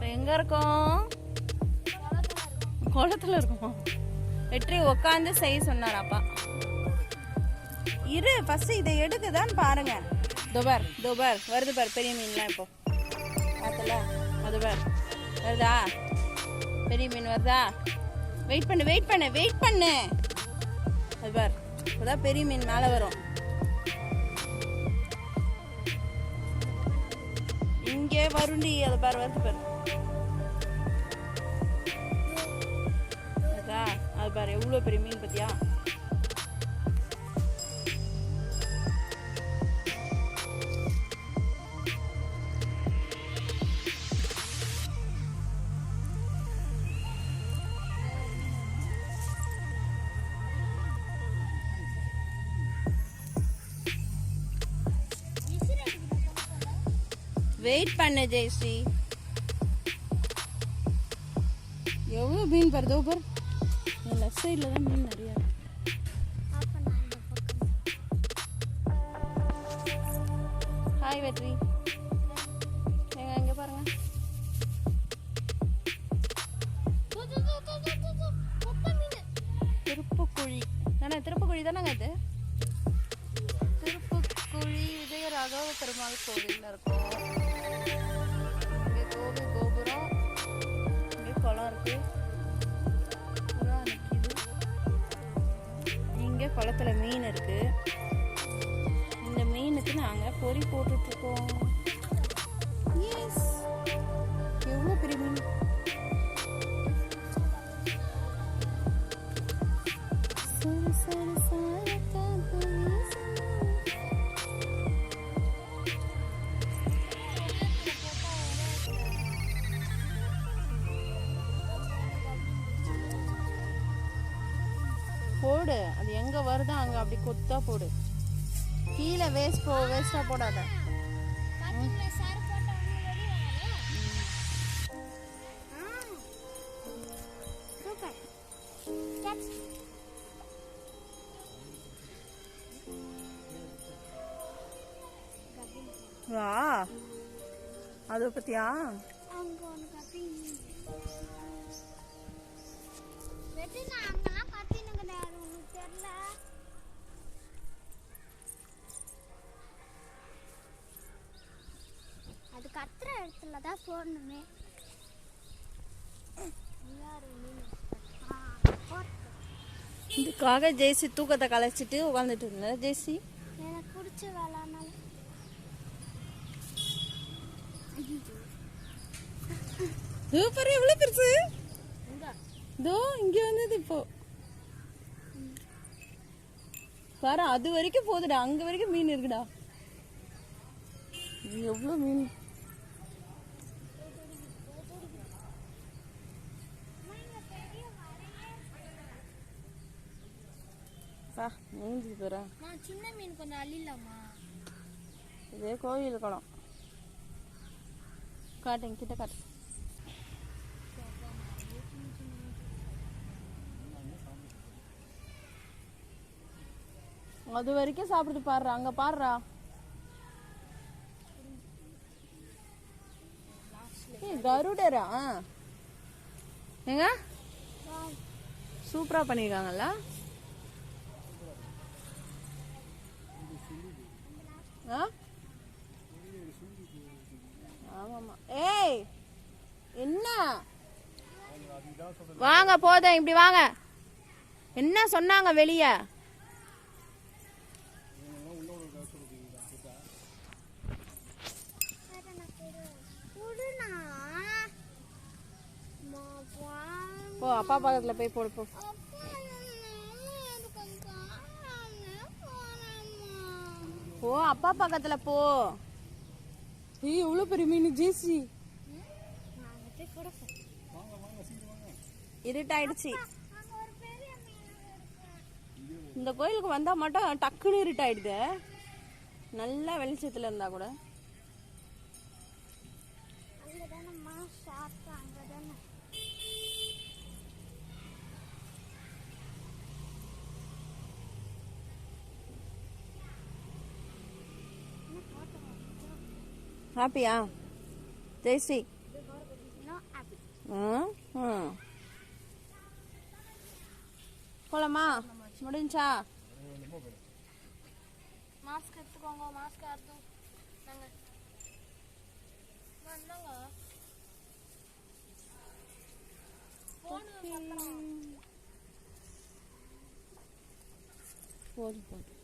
எங்க இருக்கோம்? குளத்துல இருக்கோம். வெற்றி உட்காந்து செய்ய சொன்னார் அப்பா இரு ஃபஸ்ட்டு இதை எடுக்குதான்னு பாருங்க. துபர் துபர் வருது பார் பெரிய மீன்லாம் இப்போ. பார்த்தல? அது பார். வருதா? பெரிய மீன் வருதா? வெயிட் பண்ணு வெயிட் பண்ணு வெயிட் பண்ணு. அது பார். இப்போதான் பெரிய மீன் மேலே வரும். இங்கே வருண்டி அதை பாரு வருது பாரு. அதா அது பாரு. எவ்வளோ பெரிய மீன் பத்தியா? வெயிட் பண்ணு ஜெயஸ்ரீ எவ்வளோ மீன் வருதோ பார் லெஃப்ட் சைடில் தான் மீன் நிறையா இருக்கு. ஹாய் வெற்றி. எங்க இங்கே பாருங்க. திருப்புக்குழி. தானே திருப்புக்குழி தானேங்க இது திருப்புக்குழி விஜய ராகவ பெருமாள் கோவில்ல இருக்கும். இங்கே இருக்கு. புறா நிற்கிது இங்கே குளத்துல மீன் இருக்குது இந்த மீனுக்கு நாங்கள் பொறி போட்டுட்ருக்கோம் போடு. அது எங்க வருதோ அங்க அப்படி கொத்தா போடு. கீழே வேஸ்ட் போ வேஸ்டா போடாத. வா. அதை பத்தியா? அங்க ஒண்ணு கத்தி வெட்டி நான் தெரியல. அது கத்துற இடத்துல தான் போடணுமே. இதுக்காக ஜெய்சி தூக்கத்தை கலைச்சிட்டு உட்காந்துட்டு இருந்த ஜெய்சி? எனக்கு பிடிச்ச வேலைனால சூப்பர் எவ்வளவு பெருசு? இதோ இங்க வந்தது இப்போ. பாரு அது வரைக்கும் போகுதுடா அங்க வரைக்கும் மீன் இருக்குடா. இது எவ்வளவு மீன்? பா நீஞ்சி போறேன் நான் சின்ன மீன் கொஞ்சம் அள்ளிடலாமா? இதே கோயில் குளம் காட்டுங்க கிட்ட காட்டு. அது வரைக்கும் சாப்பிடுது பாடுறா அங்க பாடுறா கருடரா? ஏங்க? சூப்பரா பண்ணிருக்காங்கல்ல? ஆ? ஆமாமா ஏய் என்ன? வாங்க போதும் இப்படி வாங்க. என்ன சொன்னாங்க வெளியே விடுண்ணா. அம்மா, வா. போ அப்பா பக்கத்துல போய் போடுப்போம் போ அப்பா, போ பக்கத்துல போ. ஏய் எவ்வளவு பெரிய மீன் ஜேசி. இருட்டாயிடுச்சு. இந்த கோயிலுக்கு வந்தா மட்டும் டக்குன்னு இருட்டாயிடுது. நல்லா வெளிச்சத்துல இருந்தா கூட. ஹாப்பியா ஜெயஸ்ரீ ம் ம் போலாமா? முடிஞ்சா? மாஸ்க் எடுத்துக்கோங்க மாஸ்க் வந்தாங்க போதும் போதும்.